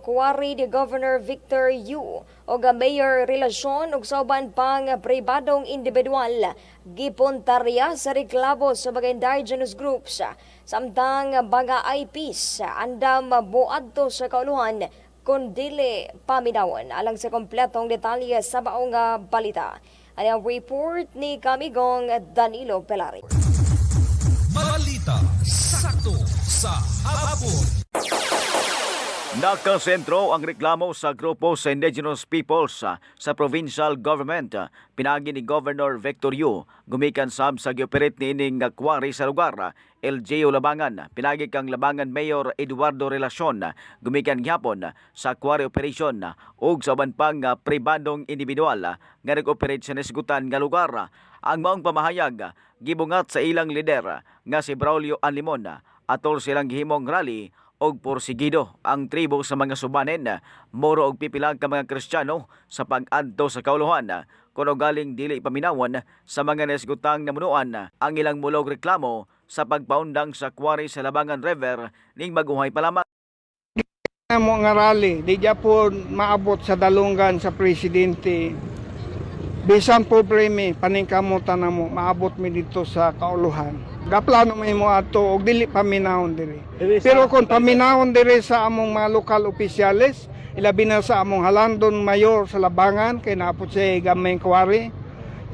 Kuwari ni Governor Victor Yu o ga mayor relasyon ug sauban pang pribadong individual gipuntarya sa reklamo sa mga indigenous groups samtang mga IPs andam buadto sa kauluhan kun dili paminawon alang sa kompletong detalye sa baong balita. Ano ang report ni Kamigong Danilo Pelari. Balita sakto sa hapon. Nakasentro ang reklamo sa grupo sa indigenous peoples sa, sa provincial government. Pinagi ni Governor Victor Yu, gumikan sab sa gioperit ni ining kwari sa lugar. LGU Labangan, pinagi kang Labangan Mayor Eduardo Relacion, gumikan gyapon sa quarry operation ug sa uban pang ah, pribadong individual nga nag-operate sa nasigutan nga lugar. Ang maong pamahayag gibungat sa ilang lider nga si Braulio Anlimon atol silang gihimong rally og porsigido ang tribo sa mga subanen moro og pipilang ka mga Kristiyano sa pag-adto sa kauluhan kuno galing dili paminawon sa mga nasgutang namunuan ang ilang mulog reklamo sa pagpaundang sa quarry sa Labangan River ning maguhay pa lamang mo nga rally, di po maabot sa dalungan sa presidente. Bisan problemi, paningkamutan na mo, maabot mi dito sa kauluhan. Gaplano may mo ato, og dili paminahon diri. Pero kung paminahon diri sa among mga lokal opisyales, ilabi na sa among halandon mayor sa Labangan, kay naapot siya gamay kwari,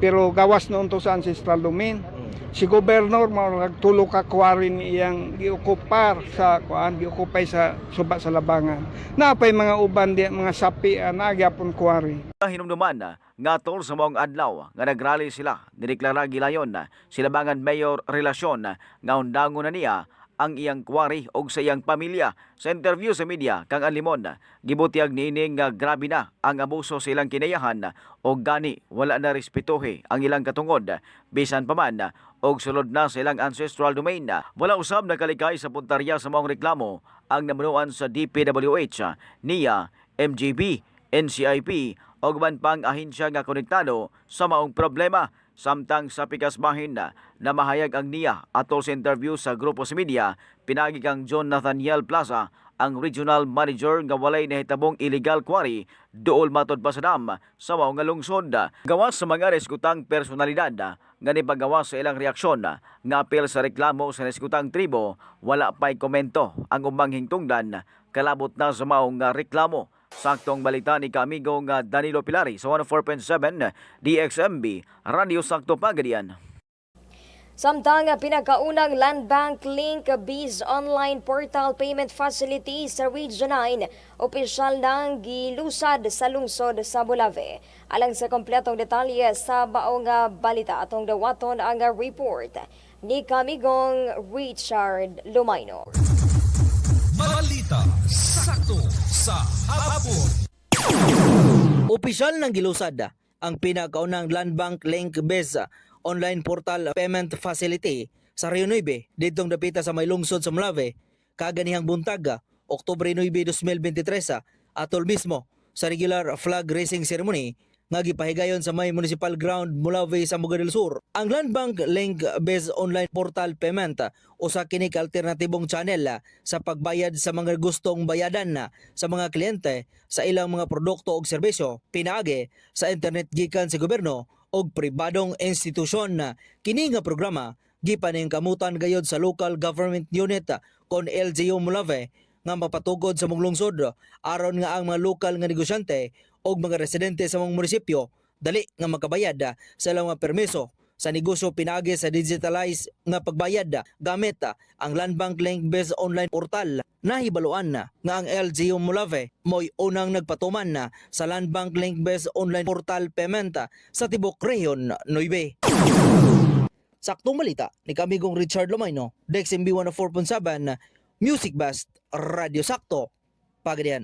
pero gawas noon to sa ancestral domain. Si gobernador mao nagtulo ka kwari ni iyang giokupar sa kuan giokupay sa suba sa labangan. Napay mga uban di mga sapi na gyapon kwari. hinumduman na nga tol sa maong adlaw nga nagrally sila dineklara gilayon na silabangan mayor relasyon nga undangon na niya ang iyang kwari og sa iyang pamilya. Sa interview sa media kang Alimon gibutiag niining nga grabe na ang abuso sa ilang kinayahan og gani wala na respetuhe ang ilang katungod. Bisan pa man og sulod na sa ilang ancestral domain wala usab nakalikay sa puntarya sa maong reklamo ang namunuan sa DPWH niya MGB NCIP o man pang ahensya nga konektado sa maong problema samtang sa pikasbahin na na mahayag ang niya atol sa interview sa grupo sa media pinagi kang John Nathaniel Plaza ang regional manager nga walay nahitabong illegal quarry dool matod pa sa dam sa mao nga lungsod. Gawas sa mga reskutang personalidad nga nipagawas sa ilang reaksyon nga apel sa reklamo sa reskutang tribo wala pa'y komento ang umang hingtungdan kalabot na sa nga reklamo Saktong balita ni kaamigo nga Danilo Pilari sa 104.7 DXMB Radio Sakto Pagadian. Samtang pinakaunang Land Bank Link Biz Online Portal Payment Facility sa Region 9, opisyal nang gilusad sa lungsod sa Bulave. Alang sa kompletong detalye sa baong balita atong dawaton ang report ni Kamigong Richard Lumayno. Sa hapon. Opisyal ng gilusad ang pinakaunang Land Bank Link Biz online portal payment facility sa Rio 9 didtong dapita sa may lungsod sa Malave kaganihang buntag Oktubre 9, 2023 atol mismo sa regular flag raising ceremony nga gipahigayon sa may municipal ground Mulave sa Muga del Sur. Ang Land Bank Link Biz online portal payment usa kini ka alternatibong channel sa pagbayad sa mga gustong bayadan na sa mga kliyente sa ilang mga produkto o serbisyo pinaagi sa internet gikan sa gobyerno o pribadong institusyon na kini nga programa gipaning kamutan gayod sa local government unit kon LGU Mulave nga mapatugod sa mong lungsod aron nga ang mga lokal nga negosyante o mga residente sa mga munisipyo dali nga makabayad sa ilang mga permiso sa negosyo pinagi sa digitalized nga pagbayad gamit ang Land Bank Link based online portal nahibaluan na nga ang LGU Mulave mo'y unang nagpatuman na sa Land Bank Link based online portal payment sa tibok rehiyon 9. Saktong balita ni kamigong Richard Lomayno, Dex MB 104.7, Music Best, Radio Sakto, Pagadian.